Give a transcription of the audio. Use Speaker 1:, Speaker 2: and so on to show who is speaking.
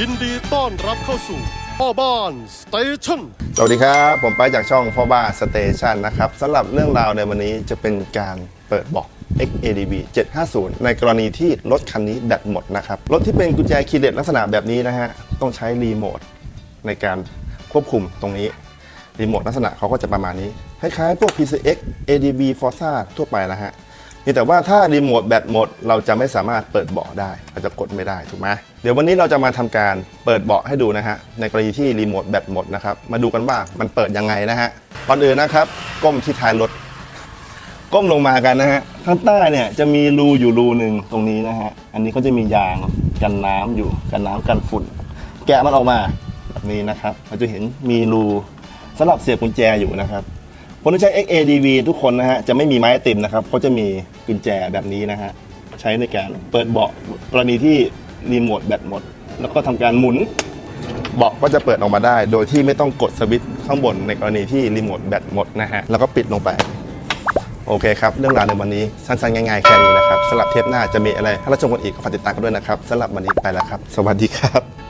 Speaker 1: ยินดีต้อนรับเข้าสู่พ่อบ้านสเตชัน
Speaker 2: สวัสดีครับ ผมไปจากช่องพ่อบ้านสเตชันนะครับสำหรับเรื่องราวในวันนี้จะเป็นการเปิดบอก XADV 750 ในกรณีที่รถคันนี้แบตหมดนะครับ รถที่เป็นกุญแจคีย์เลสลักษณะแบบนี้นะฮะ ต้องใช้รีโมทในการควบคุมตรงนี้รีโมทลักษณะเขาก็จะประมาณนี้ คล้ายๆ พวก PCX ADB Forza ทั่วไปนะฮะ แต่ว่าถ้ารีโมทแบตหมด เราจะไม่สามารถเปิดเบาะได้เราจะกดไม่ได้ถูกไหมเดี๋ยววันนี้เราจะมาทำการเปิดเบาะให้ดูนะฮะในกรณีที่รีโมทแบตหมดนะครับมาดูกันว่ามันเปิดยังไงนะฮะก่อนอื่นนะครับ ก้มที่ท้ายรถก้มลงมากันนะฮะข้างใต้เนี่ยจะมีรูอยู่รูหนึ่งตรงนี้นะฮะอันนี้ก็จะมียางกันน้ำอยู่กันน้ำกันฝุ่น แกะมันออกมาแบบนี้นะครับเราจะเห็นมีรูสำหรับเสียบกุญแจอยู่นะครับ คนที่ใช้ XADV ทุกคนนะฮะจะไม่มีไม้ติมนะครับเขาจะมีกุญแจแบบนี้นะฮะใช้ในการเปิดเบาะกรณีที่รีโมทแบตหมด แล้วก็ทำการหมุนเบาะก็จะเปิดออกมาได้ โดยที่ไม่ต้องกดสวิตช์ข้างบนในกรณีที่รีโมทแบตหมดนะฮะแล้วก็ปิดลงไป โอเคครับ เรื่องราวในวันนี้สั้นๆง่ายๆแค่นี้นะครับสำหรับเทปหน้าจะมีอะไรถ้าเราชมกันอีกก็ฝากติดตามกันด้วยนะครับสำหรับวันนี้ไปแล้วครับ สวัสดีครับ